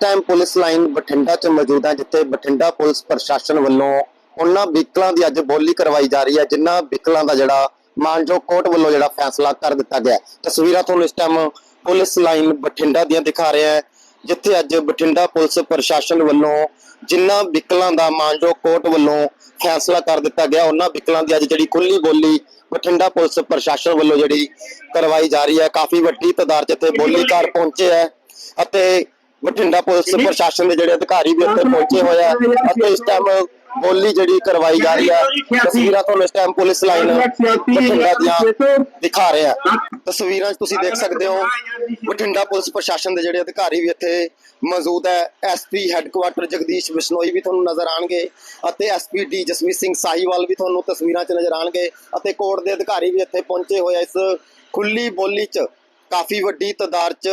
Time police line Bathinda 'ਚ ਮੌਜੂਦ ਹਾਂ ਜਿੱਥੇ ਬਠਿੰਡਾ ਪੁਲਿਸ ਪ੍ਰਸ਼ਾਸਨ ਵੱਲੋਂ ਉਹਨਾਂ ਵਹੀਕਲਾਂ ਦੀ ਅੱਜ ਬੋਲੀ ਕਰਵਾਈ ਜਾ ਰਹੀ ਹੈ, ਜਿਨ੍ਹਾਂ ਵਹੀਕਲਾਂ ਦਾ ਜਿਹੜਾ ਮਾਨਜੋ ਕੋਰਟ ਵੱਲੋਂ ਜਿਹੜਾ ਫੈਸਲਾ ਕਰ ਦਿੱਤਾ ਗਿਆ ਤਸਵੀਰਾਂ ਤੁਹਾਨੂੰ ਇਸ ਟਾਈਮ ਪੁਲਿਸ ਲਾਈਨ ਬਠਿੰਡਾ ਦੀਆਂ ਦਿਖਾ ਰਿਹਾ ਹੈ, ਜਿੱਥੇ ਅੱਜ ਬਠਿੰਡਾ ਪੁਲਿਸ ਪ੍ਰਸ਼ਾਸਨ ਵੱਲੋਂ ਜਿਨ੍ਹਾਂ ਵਹੀਕਲਾਂ ਦਾ ਮਾਨਜੋ ਕੋਰਟ ਵੱਲੋਂ ਫੈਸਲਾ ਕਰ ਦਿੱਤਾ ਗਿਆ, ਉਹਨਾਂ ਵਿਕਲਾਂ ਦੀ ਅੱਜ ਜਿਹੜੀ ਖੁੱਲੀ ਬੋਲੀ ਬਠਿੰਡਾ ਪੁਲਿਸ ਪ੍ਰਸ਼ਾਸਨ ਵੱਲੋਂ ਜਿਹੜੀ ਕਰਵਾਈ ਜਾ ਰਹੀ ਹੈ। ਕਾਫੀ ਵੱਡੀ ਤਾਦਾਦ 'ਚ ਇੱਥੇ ਬੋਲੀਕਾਰ ਪਹੁੰਚੇ ਹੈ ਅਤੇ ਬਠਿੰਡਾ ਪੁਲਿਸ ਪ੍ਰਸ਼ਾਸਨ ਦੇ ਜਿਹੜੇ ਅਧਿਕਾਰੀ ਵੀ ਇੱਥੇ ਪਹੁੰਚੇ ਹੋਏ ਆ ਅਤੇ ਇਸ ਟਾਈਮ ਬੋਲੀ ਜਿਹੜੀ ਕਰਵਾਈ ਜਾ ਰਹੀ ਹੈ ਤਸਵੀਰਾਂ ਤੁਹਾਨੂੰ ਇਸ ਟਾਈਮ ਪੁਲਿਸ ਲਾਈਨ ਬਠਿੰਡਾ ਦੀਆਂ ਦਿਖਾ ਰਹੇ ਆ। ਤਸਵੀਰਾਂ ਤੁਸੀਂ ਦੇਖ ਸਕਦੇ ਹੋ ਬਠਿੰਡਾ ਪੁਲਿਸ ਪ੍ਰਸ਼ਾਸਨ ਦੇ ਜਿਹੜੇ ਅਧਿਕਾਰੀ ਵੀ ਇੱਥੇ ਮੌਜੂਦ ਹੈ। ਐਸਪੀ ਹੈੱਡਕੁਆਟਰ ਜਗਦੀਸ਼ ਬਿਸ਼ਨੋਈ ਵੀ ਤੁਹਾਨੂੰ ਨਜ਼ਰ ਆਣਗੇ ਅਤੇ ਐਸਪੀ ਡੀ ਜਸਵੀਰ ਸਿੰਘ ਸਾਹੀਵਾਲ ਵੀ ਤੁਹਾਨੂੰ ਤਸਵੀਰਾਂ 'ਚ ਨਜ਼ਰ ਆਣਗੇ ਅਤੇ ਕੋਰਟ ਦੇ ਅਧਿਕਾਰੀ ਵੀ ਇੱਥੇ ਪਹੁੰਚੇ ਹੋਏ ਆ ਇਸ ਖੁੱਲੀ ਬੋਲੀ 'ਚ। ਕਾਫੀ ਵੱਡੀ ਤਾਦਾਦ 'ਚ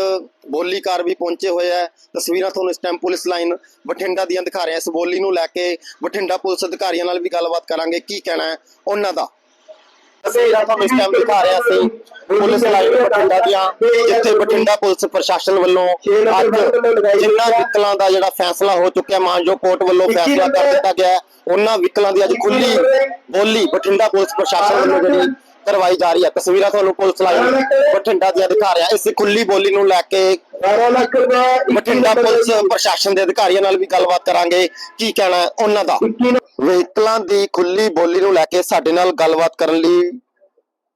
ਬੋਲੀਕਾਰ ਵੀ ਪਹੁੰਚੇ ਹੋਏ ਆ। ਤਸਵੀਰਾਂ ਤੁਹਾਨੂੰ ਇਸ ਟਾਈਮ ਪੁਲਿਸ ਲਾਈਨ ਬਠਿੰਡਾ ਦੀਆਂ ਦਿਖਾ ਰਿਹਾ ਇਸ ਬੋਲੀ ਨੂੰ ਲੈ ਕੇ ਬਠਿੰਡਾ ਪੁਲਿਸ ਅਧਿਕਾਰੀਆਂ ਨਾਲ ਵੀ ਗੱਲਬਾਤ ਕਰਾਂਗੇ। ਕੀ ਕਹਿਣਾ ਹੈ ਉਹਨਾਂ ਦਾ? ਤਸਵੀਰਾਂ ਤੁਹਾਨੂੰ ਇਸ ਟਾਈਮ ਦਿਖਾ ਰਿਹਾ ਸੀ ਪੁਲਿਸ ਲਾਈਨ ਬਠਿੰਡਾ ਦੀਆਂ ਜਿੱਥੇ ਬਠਿੰਡਾ ਪੁਲਿਸ ਪ੍ਰਸ਼ਾਸਨ ਵੱਲੋਂ ਅੱਜ ਜਿੰਨਾ ਵਿਕਲਾਂ ਦਾ ਜਿਹੜਾ ਫੈਸਲਾ ਹੋ ਚੁੱਕਿਆ ਮਾਨਜੋ ਕੋਰਟ ਵੱਲੋਂ ਫੈਸਲਾ ਕਰ ਦਿੱਤਾ ਗਿਆ ਉਹਨਾਂ ਵਿਕਲਾਂ ਦੀ ਅੱਜ ਖੁੱਲੀ ਬੋਲੀ ਬਠਿੰਡਾ ਪੁਲਿਸ ਪ੍ਰਸ਼ਾਸਨ ਵੱਲੋਂ ਜਿਹੜੀ ਕਰਵਾਈ ਜਾ ਰਹੀ ਹੈ ਤਸਵੀਰਾਂ ਤੁਹਾਨੂੰ ਪੁਲਿਸ ਲਾਈਨ ਬਠਿੰਡਾ ਦੀਆਂ ਦਿਖਾ ਰਿਹਾ। ਇਸ ਖੁੱਲੀ ਬੋਲੀ ਨੂੰ ਲੈ ਕੇ 12 ਲੱਖ ਰੁਪਏ ਬਠਿੰਡਾ ਪੁਲਿਸ ਪ੍ਰਸ਼ਾਸਨ ਦੇ ਅਧਿਕਾਰੀਆਂ ਨਾਲ ਵੀ ਗੱਲਬਾਤ ਕਰਾਂਗੇ। ਕੀ ਕਹਿਣਾ ਹੈ ਉਹਨਾਂ ਦਾ? ਵਹੀਕਲਾਂ ਦੀ ਖੁੱਲੀ ਬੋਲੀ ਨੂੰ ਲੈ ਕੇ ਸਾਡੇ ਨਾਲ ਗੱਲਬਾਤ ਕਰਨ ਲਈ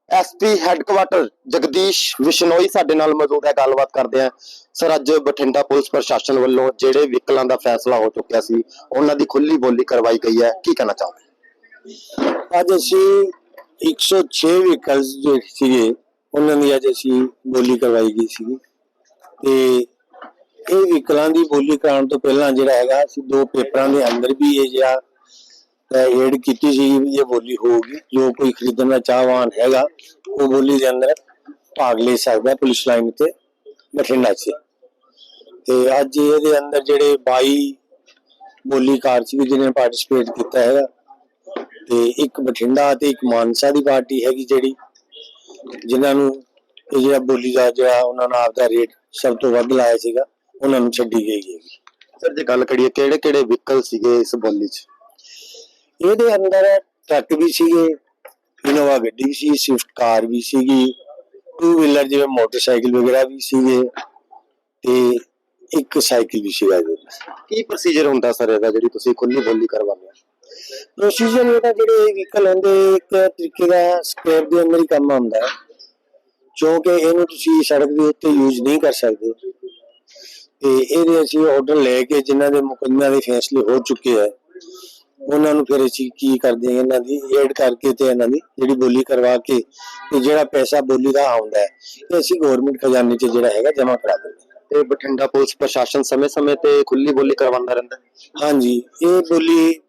ਐਸਪੀ ਹੈੱਡਕੁਆਟਰ ਜਗਦੀਸ਼ ਵਿਸ਼ਨੋਈ ਸਾਡੇ ਨਾਲ ਮੌਜੂਦ ਹੈ। ਗੱਲਬਾਤ ਕਰਦੇ ਆ ਸਰ ਅੱਜ ਬਠਿੰਡਾ ਪੁਲਿਸ ਪ੍ਰਸ਼ਾਸਨ ਵੱਲੋਂ ਜਿਹੜੇ ਵਹੀਕਲਾਂ ਦਾ ਫੈਸਲਾ ਹੋ ਚੁੱਕਿਆ ਸੀ ਉਹਨਾਂ ਦੀ ਖੁੱਲੀ ਬੋਲੀ ਕਰਵਾਈ ਗਈ ਹੈ। ਕੀ ਕਹਿਣਾ ਚਾਹੋਗੇ? ਅੱਜ ਅਸੀਂ 106 ਵਹੀਕਲਸ ਜੋ ਸੀਗੇ, ਉਹਨਾਂ ਦੀ ਅੱਜ ਅਸੀਂ ਬੋਲੀ ਕਰਵਾਈ ਗਈ ਸੀ ਤੇ ਇਹ ਵਹੀਕਲਾਂ ਦੀ ਬੋਲੀ ਕਰਾਉਣ ਤੋਂ ਪਹਿਲਾਂ ਜਿਹੜਾ ਹੈਗਾ, ਅਸੀਂ ਦੋ ਪੇਪਰਾਂ ਦੇ ਅੰਦਰ ਵੀ ਇਹ ਜਿਹੜਾ ਐਡ ਕੀਤੀ ਸੀ, ਇਹ ਬੋਲੀ ਹੋਊਗੀ। ਜੋ ਕੋਈ ਖਰੀਦਣ ਦਾ ਚਾਹਵਾਨ ਹੈਗਾ, ਉਹ ਬੋਲੀ ਦੇ ਅੰਦਰ ਭਾਗ ਲੈ ਸਕਦਾ ਪੁਲਿਸ ਲਾਈਨ ਤੇ ਬਠਿੰਡਾ 'ਚ। ਤੇ ਅੱਜ ਇਹਦੇ ਅੰਦਰ ਜਿਹੜੇ 22 ਬੋਲੀਕਾਰ ਸੀ ਜਿਹਨੇ ਪਾਰਟਿਸਿਪੇਟ ਕੀਤਾ ਹੈਗਾ ਤੇ ਇੱਕ ਬਠਿੰਡਾ ਤੇ ਇੱਕ ਮਾਨਸਾ ਦੀ ਪਾਰਟੀ ਹੈਗੀ ਜਿਹੜੀ ਜਿਨ੍ਹਾਂ ਨੂੰ ਇਹ ਜਿਹੜਾ ਬੋਲੀ ਦਾ ਜਿਹੜਾ ਉਹਨਾਂ ਨੇ ਆਪਦਾ ਰੇਟ ਸਭ ਤੋਂ ਵੱਧ ਲਾਇਆ ਸੀਗਾ ਉਹਨਾਂ ਨੂੰ ਛੱਡੀ ਗਈ ਹੈਗੀ। ਸਰ ਜੇ ਗੱਲ ਕਰੀਏ ਕਿਹੜੇ ਕਿਹੜੇ ਵਹੀਕਲ ਸੀਗੇ ਇਸ ਬੋਲੀ 'ਚ? ਇਹਦੇ ਅੰਦਰ ਟਰੱਕ ਵੀ ਸੀਗੇ ਇਨੋਵਾ ਗੱਡੀ ਸੀ ਸਵਿਫਟ ਕਾਰ ਵੀ ਸੀਗੀ ਟੂ ਵੀਲਰ ਜਿਵੇਂ ਮੋਟਰਸਾਈਕਲ ਵਗੈਰਾ ਵੀ ਸੀਗੇ ਤੇ ਇੱਕ ਸਾਈਕਲ ਵੀ ਸੀਗਾ ਵਿੱਚ। ਕੀ ਪ੍ਰੋਸੀਜਰ ਹੁੰਦਾ ਸਰ ਇਹਦਾ ਜਿਹੜੀ ਤੁਸੀਂ ਖੁੱਲੀ ਬੋਲੀ ਕਰਵਾਉਂਦੇ ਹੋ? ਪ੍ਰੋਸੀਜਰ ਇਹਦਾ ਜਿਹੜੇ ਵਹੀਕਲ ਹੁੰਦੇ ਇੱਕ ਤਰੀਕੇ ਦਾ ਸਕ੍ਰੈਪ ਦੇ ਅੰਦਰ ਹੀ ਕੰਮ ਆਉਂਦਾ ਹੈ। ਕਿਉਂਕਿ ਇਹਨੂੰ ਤੁਸੀਂ ਸੜਕ ਦੇ ਉੱਤੇ ਯੂਜ਼ ਨਹੀਂ ਕਰ ਸਕਦੇ। ਤੇ ਇਹਦੇ ਅਸੀਂ ਆਰਡਰ ਲੈ ਕੇ ਜਿਨ੍ਹਾਂ ਦੇ ਮੁਕੱਦਮਿਆਂ ਦੇ ਫੈਸਲੇ ਹੋ ਚੁੱਕੇ ਹੈ ਉਹਨਾਂ ਨੂੰ ਫਿਰ ਅਸੀਂ ਕੀ ਕਰਦੇ ਹਾਂ ਇਹਨਾਂ ਦੀ ਐਡ ਕਰਕੇ ਤੇ ਇਹਨਾਂ ਦੀ ਜਿਹੜੀ ਬੋਲੀ ਕਰਵਾ ਕੇ ਤੇ ਜਿਹੜਾ ਪੈਸਾ ਬੋਲੀ ਦਾ ਆਉਂਦਾ ਹੈ ਇਹ ਅਸੀਂ ਗਵਰਨਮੈਂਟ ਖਜ਼ਾਨੇ 'ਚ ਜਿਹੜਾ ਹੈਗਾ ਜਮ੍ਹਾਂ ਕਰਾ ਦਿੰਦੇ ਹਾਂ। ਤੇ ਬਠਿੰਡਾ ਪੁਲਿਸ ਪ੍ਰਸ਼ਾਸਨ ਸਮੇਂ-ਸਮੇਂ ਤੇ ਖੁੱਲੀ ਬੋਲੀ ਕਰਵਾਉਂਦਾ ਰਹਿੰਦਾ। ਹਾਂਜੀ ਇਹ ਬੋਲੀ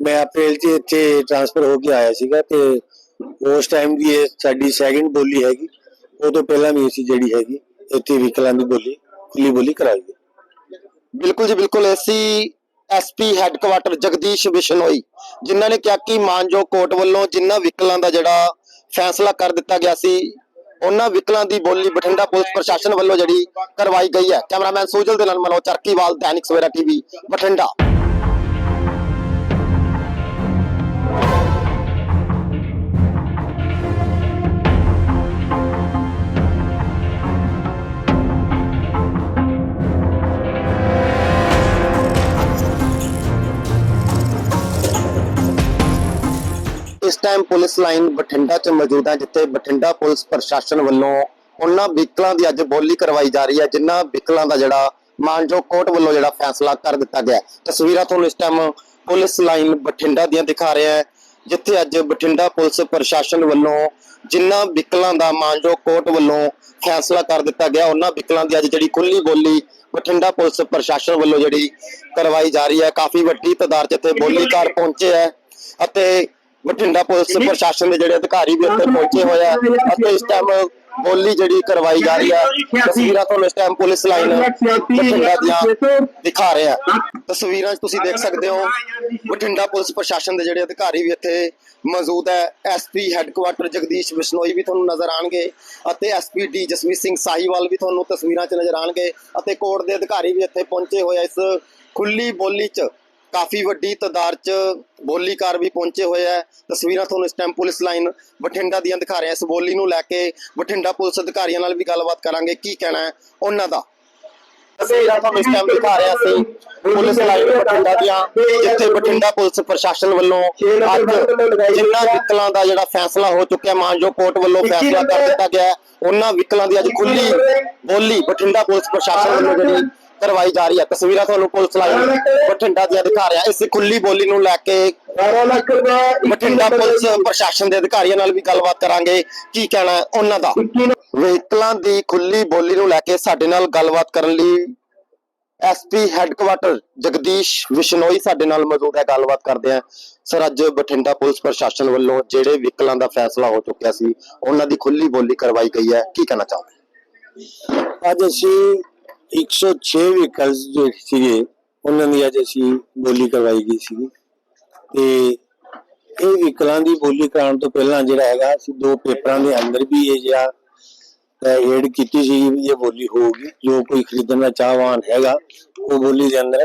ਮੈਂ ਅਪ੍ਰੈਲ 'ਚ ਇੱਥੇ ਟ੍ਰਾਂਸਫਰ ਹੋ ਕੇ ਆਇਆ ਸੀਗਾ ਤੇ ਉਸ ਟਾਈਮ ਦੀ ਇਹ ਸਾਡੀ ਸੈਕਿੰਡ ਬੋਲੀ ਹੈਗੀ, ਉਹ ਤੋਂ ਪਹਿਲਾਂ ਵੀ ਅਸੀਂ ਜਿਹੜੀ ਹੈਗੀ, ਇੱਥੇ ਵਹੀਕਲਾਂ ਦੀ ਬੋਲੀ, ਖੁੱਲੀ ਬੋਲੀ ਕਰਾਈ ਹੈ। ਬਿਲਕੁਲ ਜੀ, ਬਿਲਕੁਲ ਐਸੀ ਐਸਪੀ ਹੈੱਡਕੁਆਟਰ ਜਗਦੀਸ਼ ਬਿਸ਼ਨੋਈ, ਜਿਨ੍ਹਾਂ ਨੇ ਕਿਹਾ ਕਿ ਮਾਨਜੋ ਕੋਰਟ ਵੱਲੋਂ ਜਿਨ੍ਹਾਂ ਵਿਕਲਾਂ ਦਾ ਜਿਹੜਾ ਫੈਸਲਾ ਕਰ ਦਿੱਤਾ ਗਿਆ ਸੀ, ਉਹਨਾਂ ਵਿਕਲਾਂ ਦੀ ਬੋਲੀ ਬਠਿੰਡਾ ਪੁਲਿਸ ਪ੍ਰਸ਼ਾਸਨ ਵੱਲੋਂ ਜਿਹੜੀ ਕਰਵਾਈ ਗਈ ਹੈ। ਕੈਮਰਾਮੈਨ ਸੂਜਲ ਦੇ ਨਾਲ ਮਨੋਜ ਚਰਕੀਵਾਲ ਦੈਨਿਕ ਸਵੇਰਾ ਟੀਵੀ, ਬਠਿੰਡਾ। ਇਸ ਟਾਈਮ ਪੁਲਿਸ ਲਾਈਨ ਬਠਿੰਡਾ 'ਚ ਮੌਜੂਦ ਹਾਂ ਜਿੱਥੇ ਬਠਿੰਡਾ ਪੁਲਿਸ ਪ੍ਰਸ਼ਾਸਨ ਵੱਲੋਂ ਉਹਨਾਂ ਵਹੀਕਲਾਂ ਦੀ ਅੱਜ ਬੋਲੀ ਕਰਵਾਈ ਜਾ ਰਹੀ ਹੈ, ਜਿਨ੍ਹਾਂ ਵਹੀਕਲਾਂ ਦਾ ਜਿਹੜਾ ਮਾਨਜੋ ਕੋਰਟ ਵੱਲੋਂ ਜਿਹੜਾ ਫੈਸਲਾ ਕਰ ਦਿੱਤਾ ਗਿਆ ਤਸਵੀਰਾਂ ਤੁਹਾਨੂੰ ਇਸ ਟਾਈਮ ਪੁਲਿਸ ਲਾਈਨ ਬਠਿੰਡਾ ਦੀਆਂ ਦਿਖਾ ਰਿਹਾ ਹੈ, ਜਿੱਥੇ ਅੱਜ ਬਠਿੰਡਾ ਪੁਲਿਸ ਪ੍ਰਸ਼ਾਸਨ ਵੱਲੋਂ ਜਿਨ੍ਹਾਂ ਵਿਕਲਾਂ ਦਾ ਮਾਨਜੋ ਕੋਰਟ ਵੱਲੋਂ ਫੈਸਲਾ ਕਰ ਦਿੱਤਾ ਗਿਆ, ਉਹਨਾਂ ਵਿਕਲਾਂ ਦੀ ਅੱਜ ਜਿਹੜੀ ਖੁੱਲੀ ਬੋਲੀ ਬਠਿੰਡਾ ਪੁਲਿਸ ਪ੍ਰਸ਼ਾਸਨ ਵੱਲੋਂ ਜਿਹੜੀ ਕਰਵਾਈ ਜਾ ਰਹੀ ਹੈ। ਕਾਫੀ ਵੱਡੀ ਤਾਦਾਦ 'ਚ ਇੱਥੇ ਬੋਲੀਕਾਰ ਪਹੁੰਚੇ ਹੈ ਅਤੇ ਬਠਿੰਡਾ ਪੁਲਿਸ ਪ੍ਰਸ਼ਾਸਨ ਦੇ ਜਿਹੜੇ ਅਧਿਕਾਰੀ ਵੀ ਇੱਥੇ ਪਹੁੰਚੇ ਹੋਏ ਆ ਅਤੇ ਇਸ ਟਾਈਮ ਬੋਲੀ ਜਿਹੜੀ ਕਰਵਾਈ ਜਾ ਰਹੀ ਹੈ ਤਸਵੀਰਾਂ ਤੁਹਾਨੂੰ ਇਸ ਟਾਈਮ ਪੁਲਿਸ ਲਾਈਨ ਬਠਿੰਡਾ ਦੀਆਂ ਦਿਖਾ ਰਹੇ ਆ। ਤਸਵੀਰਾਂ ਤੁਸੀਂ ਦੇਖ ਸਕਦੇ ਹੋ ਬਠਿੰਡਾ ਪੁਲਿਸ ਪ੍ਰਸ਼ਾਸਨ ਦੇ ਜਿਹੜੇ ਅਧਿਕਾਰੀ ਵੀ ਇੱਥੇ ਮੌਜੂਦ ਹੈ। ਐਸਪੀ ਹੈੱਡਕੁਆਟਰ ਜਗਦੀਸ਼ ਬਿਸ਼ਨੋਈ ਵੀ ਤੁਹਾਨੂੰ ਨਜ਼ਰ ਆਣਗੇ ਅਤੇ ਐਸਪੀ ਡੀ ਜਸਵੀਰ ਸਿੰਘ ਸਾਹੀਵਾਲ ਵੀ ਤੁਹਾਨੂੰ ਤਸਵੀਰਾਂ 'ਚ ਨਜ਼ਰ ਆਣਗੇ ਅਤੇ ਕੋਰਟ ਦੇ ਅਧਿਕਾਰੀ ਵੀ ਇੱਥੇ ਪਹੁੰਚੇ ਹੋਏ ਆ ਇਸ ਖੁੱਲੀ ਬੋਲੀ 'ਚ। ਕਾਫੀ ਵੱਡੀ ਤਾਦਾਦ 'ਚ ਬੋਲੀਕਾਰ ਵੀ ਪਹੁੰਚੇ ਹੋਏ ਆ। ਤਸਵੀਰਾਂ ਤੁਹਾਨੂੰ ਇਸ ਟਾਈਮ ਪੁਲਿਸ ਲਾਈਨ ਬਠਿੰਡਾ ਦੀਆਂ ਦਿਖਾ ਰਹੇ ਇਸ ਬੋਲੀ ਨੂੰ ਲੈ ਕੇ ਬਠਿੰਡਾ ਪੁਲਿਸ ਅਧਿਕਾਰੀਆਂ ਨਾਲ ਵੀ ਗੱਲਬਾਤ ਕਰਾਂਗੇ। ਕੀ ਕਹਿਣਾ ਹੈ ਉਹਨਾਂ ਦਾ? ਤਸਵੀਰਾਂ ਤੁਹਾਨੂੰ ਇਸ ਟਾਈਮ ਦਿਖਾ ਰਿਹਾ ਸੀ ਪੁਲਿਸ ਲਾਈਨ ਬਠਿੰਡਾ ਦੀਆਂ ਜਿੱਥੇ ਬਠਿੰਡਾ ਪੁਲਿਸ ਪ੍ਰਸ਼ਾਸਨ ਵੱਲੋਂ ਅੱਜ ਜਿੰਨਾ ਵਿਕਲਾਂ ਦਾ ਜਿਹੜਾ ਫੈਸਲਾ ਹੋ ਚੁੱਕਿਆ ਮਾਨਜੋ ਕੋਰਟ ਵੱਲੋਂ ਫੈਸਲਾ ਕਰ ਦਿੱਤਾ ਗਿਆ ਉਹਨਾਂ ਵਿਕਲਾਂ ਦੀ ਅੱਜ ਖੁੱਲੀ ਬੋਲੀ ਬਠਿੰਡਾ ਪੁਲਿਸ ਪ੍ਰਸ਼ਾਸਨ ਵੱਲੋਂ ਜਿਹੜੀ ਕਰਵਾਈ ਜਾ ਰਹੀ ਹੈ ਤਸਵੀਰਾਂ ਤੁਹਾਨੂੰ ਪੁਲਿਸ ਲਾਈਨ ਬਠਿੰਡਾ ਦੀਆਂ ਦਿਖਾ ਰਿਹਾ। ਇਸ ਖੁੱਲੀ ਬੋਲੀ ਨੂੰ ਲੈ ਕੇ 12 ਲੱਖ ਰੁਪਏ ਬਠਿੰਡਾ ਪੁਲਿਸ ਪ੍ਰਸ਼ਾਸਨ ਦੇ ਅਧਿਕਾਰੀਆਂ ਨਾਲ ਵੀ ਗੱਲਬਾਤ ਕਰਾਂਗੇ। ਕੀ ਕਹਿਣਾ ਹੈ ਉਹਨਾਂ ਦਾ? ਵਹੀਕਲਾਂ ਦੀ ਖੁੱਲੀ ਬੋਲੀ ਨੂੰ ਲੈ ਕੇ ਸਾਡੇ ਨਾਲ ਗੱਲਬਾਤ ਕਰਨ ਲਈ ਐਸਪੀ ਹੈੱਡਕੁਆਟਰ ਜਗਦੀਸ਼ ਵਿਸ਼ਨੋਈ ਸਾਡੇ ਨਾਲ ਮੌਜੂਦ ਹੈ। ਗੱਲਬਾਤ ਕਰਦੇ ਆ ਸਰ ਅੱਜ ਬਠਿੰਡਾ ਪੁਲਿਸ ਪ੍ਰਸ਼ਾਸਨ ਵੱਲੋਂ ਜਿਹੜੇ ਵਹੀਕਲਾਂ ਦਾ ਫੈਸਲਾ ਹੋ ਚੁੱਕਿਆ ਸੀ ਉਹਨਾਂ ਦੀ ਖੁੱਲੀ ਬੋਲੀ ਕਰਵਾਈ ਗਈ ਹੈ। ਕੀ ਕਹਿਣਾ ਚਾਹੋਗੇ? ਅੱਜ ਅਸੀਂ 106 ਵਹੀਕਲਸ ਜੋ ਸੀਗੇ, ਉਹਨਾਂ ਦੀ ਅੱਜ ਅਸੀਂ ਬੋਲੀ ਕਰਵਾਈ ਗਈ ਸੀ ਤੇ ਇਹ ਵਹੀਕਲਾਂ ਦੀ ਬੋਲੀ ਕਰਾਉਣ ਤੋਂ ਪਹਿਲਾਂ ਜਿਹੜਾ ਹੈਗਾ, ਅਸੀਂ ਦੋ ਪੇਪਰਾਂ ਦੇ ਅੰਦਰ ਵੀ ਇਹ ਜਿਹੜਾ ਐਡ ਕੀਤੀ ਸੀ ਇਹ ਬੋਲੀ ਹੋਊਗੀ। ਜੋ ਕੋਈ ਖਰੀਦਣ ਦਾ ਚਾਹਵਾਨ ਹੈਗਾ, ਉਹ ਬੋਲੀ ਦੇ ਅੰਦਰ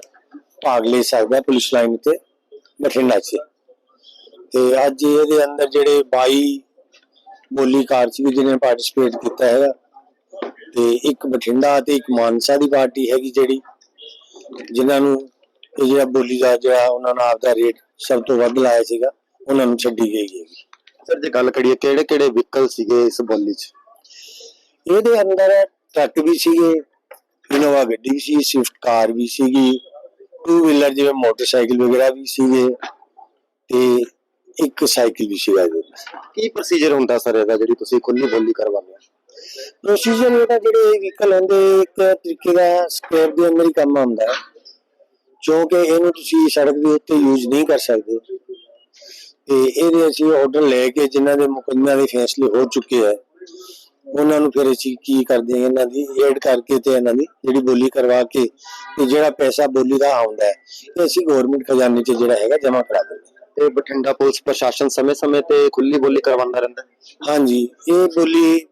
ਭਾਗ ਲੈ ਸਕਦਾ ਪੁਲਿਸ ਲਾਈਨ ਤੇ ਬਠਿੰਡਾ 'ਚ। ਤੇ ਅੱਜ ਇਹਦੇ ਅੰਦਰ ਜਿਹੜੇ 22 ਬੋਲੀਕਾਰ ਸੀ ਜਿਹਨੇ ਪਾਰਟਿਸਿਪੇਟ ਕੀਤਾ ਹੈਗਾ ਤੇ ਇੱਕ ਬਠਿੰਡਾ ਤੇ ਇੱਕ ਮਾਨਸਾ ਦੀ ਪਾਰਟੀ ਹੈਗੀ ਜਿਹੜੀ ਜਿਨ੍ਹਾਂ ਨੂੰ ਇਹ ਜਿਹੜਾ ਬੋਲੀ ਦਾ ਜਿਹੜਾ ਉਹਨਾਂ ਨੇ ਆਪਦਾ ਰੇਟ ਸਭ ਤੋਂ ਵੱਧ ਲਾਇਆ ਸੀਗਾ ਉਹਨਾਂ ਨੂੰ ਛੱਡੀ ਗਈ ਹੈਗੀ। ਸਰ ਜੇ ਗੱਲ ਕਰੀਏ ਕਿਹੜੇ ਕਿਹੜੇ ਵਹੀਕਲ ਸੀਗੇ ਇਸ ਬੋਲੀ 'ਚ? ਇਹਦੇ ਅੰਦਰ ਟਰੱਕ ਵੀ ਸੀਗੇ ਇਨੋਵਾ ਗੱਡੀ ਵੀ ਸੀ ਸਵਿਫਟ ਕਾਰ ਵੀ ਸੀਗੀ ਟੂ ਵੀਲਰ ਜਿਵੇਂ ਮੋਟਰਸਾਈਕਲ ਵਗੈਰਾ ਵੀ ਸੀਗੇ ਤੇ ਇੱਕ ਸਾਈਕਲ ਵੀ ਸੀਗਾ ਵਿੱਚ। ਕੀ ਪ੍ਰੋਸੀਜਰ ਹੁੰਦਾ ਸਰ ਇਹਦਾ ਜਿਹੜੀ ਤੁਸੀਂ ਖੁੱਲੀ ਬੋਲੀ ਕਰਵਾਉਂਦੇ ਪ੍ਰੋਸੀਜਰ ਇਹਦਾ ਜਿਹੜੇ ਵਹੀਕਲ ਹੁੰਦੇ ਇੱਕ ਤਰੀਕੇ ਦਾ ਸਕ੍ਰੈਪ ਦੇ ਅੰਦਰ ਹੀ ਕੰਮ ਆਉਂਦਾ ਹੈ। ਕਿਉਂਕਿ ਇਹਨੂੰ ਤੁਸੀਂ ਸੜਕ ਦੇ ਉੱਤੇ ਯੂਜ਼ ਨਹੀਂ ਕਰ ਸਕਦੇ। ਤੇ ਇਹਦੇ ਅਸੀਂ ਆਰਡਰ ਲੈ ਕੇ ਜਿਨ੍ਹਾਂ ਦੇ ਮੁਕੱਦਮਿਆਂ ਦੇ ਫੈਸਲੇ ਹੋ ਚੁੱਕੇ ਹੈ ਉਹਨਾਂ ਨੂੰ ਫਿਰ ਅਸੀਂ ਕੀ ਕਰਦੇ ਹਾਂ ਇਹਨਾਂ ਦੀ ਐਡ ਕਰਕੇ ਤੇ ਇਹਨਾਂ ਦੀ ਜਿਹੜੀ ਬੋਲੀ ਕਰਵਾ ਕੇ ਤੇ ਜਿਹੜਾ ਪੈਸਾ ਬੋਲੀ ਦਾ ਆਉਂਦਾ ਹੈ ਇਹ ਅਸੀਂ ਗਵਰਨਮੈਂਟ ਖਜ਼ਾਨੇ 'ਚ ਜਿਹੜਾ ਹੈਗਾ ਜਮ੍ਹਾਂ ਕਰਾ ਦਿੰਦੇ ਹਾਂ। ਤੇ ਬਠਿੰਡਾ ਪੁਲਿਸ ਪ੍ਰਸ਼ਾਸਨ ਸਮੇਂ-ਸਮੇਂ ਤੇ ਖੁੱਲੀ ਬੋਲੀ ਕਰਵਾਉਂਦਾ ਰਹਿੰਦਾ। ਹਾਂਜੀ ਇਹ ਬੋਲੀ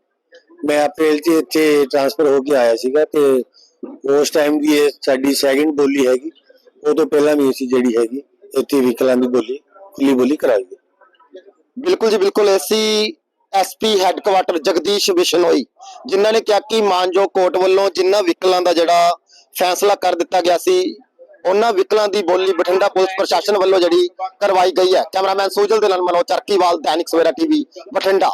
ਮੈਂ ਅਪ੍ਰੈਲ 'ਚ ਇੱਥੇ ਟ੍ਰਾਂਸਫਰ ਹੋ ਕੇ ਆਇਆ ਸੀਗਾ ਤੇ ਉਸ ਟਾਈਮ ਦੀ ਇਹ ਸਾਡੀ ਸੈਕਿੰਡ ਬੋਲੀ ਹੈਗੀ, ਉਹ ਤੋਂ ਪਹਿਲਾਂ ਵੀ ਅਸੀਂ ਜਿਹੜੀ ਹੈਗੀ, ਇੱਥੇ ਵਿਕਲਾਂ ਦੀ ਬੋਲੀ, ਖੁੱਲੀ ਬੋਲੀ ਕਰਾਈ ਹੈ। ਬਿਲਕੁਲ ਜੀ, ਬਿਲਕੁਲ ਐਸੀ ਐਸਪੀ ਹੈੱਡਕੁਆਟਰ ਜਗਦੀਸ਼ ਬਿਸ਼ਨੋਈ, ਜਿਨ੍ਹਾਂ ਨੇ ਕਿਹਾ ਕਿ ਮਾਨਜੋ ਕੋਰਟ ਵੱਲੋਂ ਜਿਨ੍ਹਾਂ ਵਿਕਲਾਂ ਦਾ ਜਿਹੜਾ ਫੈਸਲਾ ਕਰ ਦਿੱਤਾ ਗਿਆ ਸੀ, ਉਹਨਾਂ ਵਿਕਲਾਂ ਦੀ ਬੋਲੀ ਬਠਿੰਡਾ ਪੁਲਿਸ ਪ੍ਰਸ਼ਾਸਨ ਵੱਲੋਂ ਜਿਹੜੀ ਕਰਵਾਈ ਗਈ ਹੈ। ਕੈਮਰਾਮੈਨ ਸੂਜਲ ਦੇ ਨਾਲ ਮਨੋਜ ਚਰਕੀਵਾਲ ਦੈਨਿਕ ਸਵੇਰਾ ਟੀਵੀ, ਬਠਿੰਡਾ।